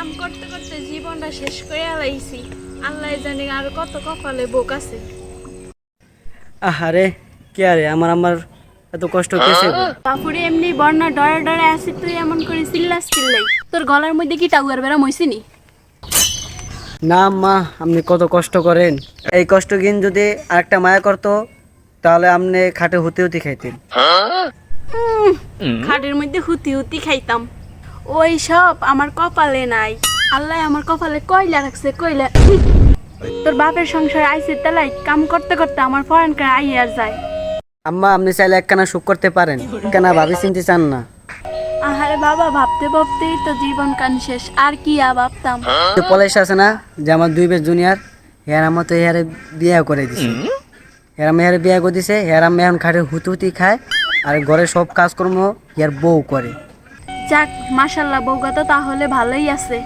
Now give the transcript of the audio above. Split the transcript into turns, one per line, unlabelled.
কাম করতে করতে জীবনটা শেষ করে লাইছি আল্লাহ জানি আর কত কপালে বোক আছে।
আহারে কে আরে আমার আমার এত কষ্ট কেসে
বাপুরে এমনি বর্ণা ডরে ডরে আসি তুই এমন করে চিল্লাস চিল্লাই। তোর গলার মধ্যে কি টাউয়ার বেড়া মইছিনি?
না মা আপনি কত কষ্ট করেন। এই কষ্ট কিন যদি আরেকটা মায়া করতো তাহলে আপনি খাটে হতে হুতি খাইতেন।
খাটের মধ্যে হুতি হুতি খাইতাম। ওই সব আমার কপালে নাই। আল্লাহ আমার কপালে কয়লা রাখছে কয়লা। তোর বাপের সংসার আইসে তালাই কাম করতে করতে আমার ফরেন করে আই আর যায়।
আম্মা আপনি চাইলে একখানা সুখ করতে পারেন কেন ভাবি চিনতে চান না।
আহারে বাবা ভাবতে ভাবতেই তো জীবন কান শেষ আর কি আ ভাবতাম।
তো পলাশ আছে না যে আমার দুই বেশ জুনিয়র হেয়ার আমার তো হেয়ারে বিয়ে করে দিছে। হেয়ার আমি হেয়ারে বিয়ে করে দিছে হেয়ার আমি এখন খাটে হুতি হুতি খায় আর ঘরে সব কাজকর্ম হেয়ার বউ করে।
যাক মাসাল্লাহ বৌগা তো তাহলে ভালোই আছে।